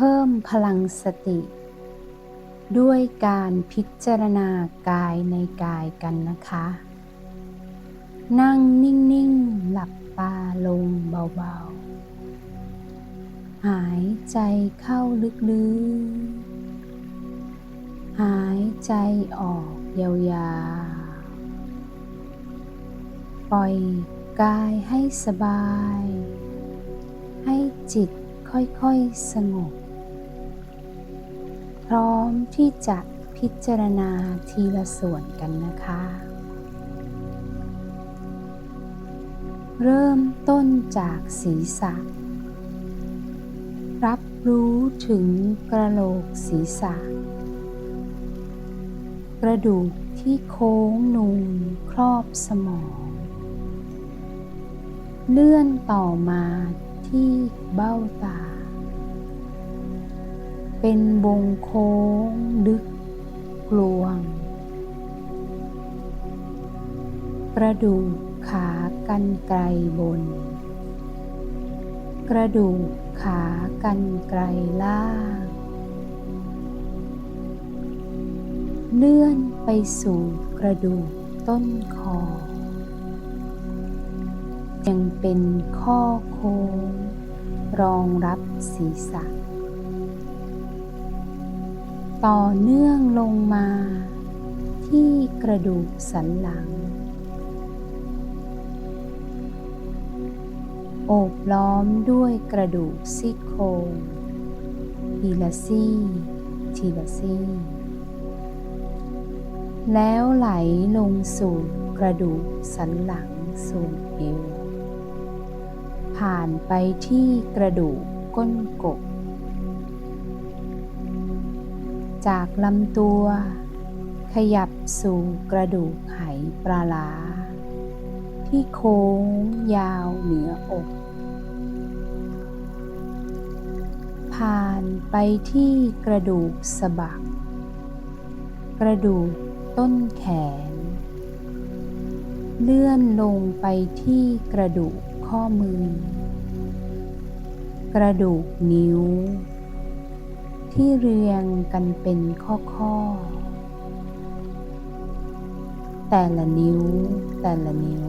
เพิ่มพลังสติ ด้วยการพิจารณากายในกายกันนะคะ นั่งนิ่ง ๆ หลับตาลงเบา ๆ หายใจเข้าลึก ๆ หายใจออกยาวๆ ปล่อยกายให้สบาย ให้จิตค่อย ๆ สงบ พร้อมที่จะพิจารณาทีละส่วนกันนะคะ เริ่มต้นจากศีรษะ รับรู้ถึงกระโหลกศีรษะ กระดูกที่โค้งนูนครอบสมอง เลื่อนต่อมาที่เบ้าตา เป็นวงโค้งลึกกลวง กระดูกขากันไกลบน กระดูกขากันไกลล่าง เลื่อนไปสู่กระดูกต้นคอ ยังเป็นข้อโค้งรองรับศีรษะ ต่อเนื่องลงมา ที่กระดูกสันหลัง โอบล้อมด้วยกระดูกซี่โครงทีละซี่ทีละซี่แล้วไหลลงสู่กระดูกสันหลังส่วนเอวผ่านไปที่กระดูกก้นกบ จากลำตัว ขยับสู่กระดูกไหปลาลา ที่โค้งยาวเหนืออก ผ่านไปที่กระดูกสะบัก กระดูกต้นแขน เลื่อนลงไปที่กระดูกข้อมือ กระดูกนิ้ว ที่เรียงกันเป็นข้อๆ แต่ละนิ้ว แต่ละนิ้ว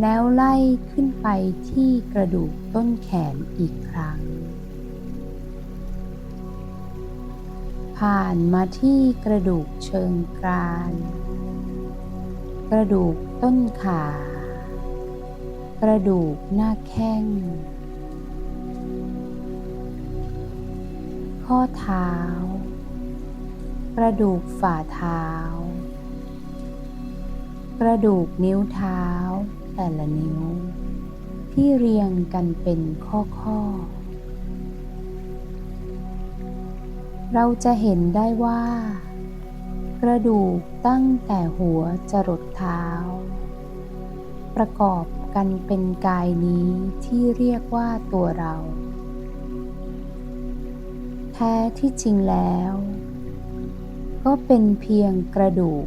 แล้วไล่ขึ้นไปที่กระดูกต้นแขนอีกครั้ง ผ่านมาที่กระดูกเชิงกราน กระดูกต้นขา กระดูกหน้าแข้ง ข้อเท้า กระดูกฝ่าเท้า กระดูกนิ้วเท้า แต่ละนิ้ว ที่เรียงกันเป็นข้อๆเราจะเห็นได้ว่า กระดูกตั้งแต่หัวจรดเท้า ประกอบกันเป็นกายนี้ที่เรียกว่าตัวเรา ท้ที่จริงแล้ว ก็เป็นเพียงกระดูก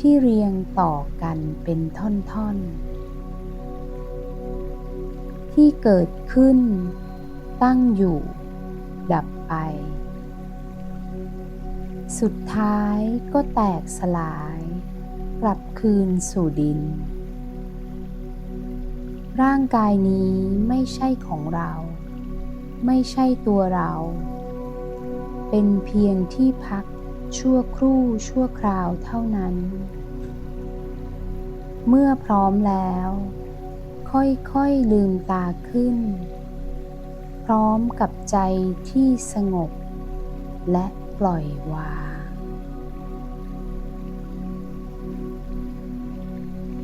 ที่เรียงต่อกันเป็นท่อนๆ ที่เกิดขึ้น ตั้งอยู่ ดับไป สุดท้ายก็แตกสลาย กลับคืนสู่ดิน ร่างกายนี้ไม่ใช่ของเรา ไม่ใช่ตัวเรา เป็นเพียงที่พักชั่วครู่ชั่วคราวเท่านั้น เมื่อพร้อมแล้ว ค่อยๆลืมตาขึ้น พร้อมกับใจที่สงบ และปล่อยวาง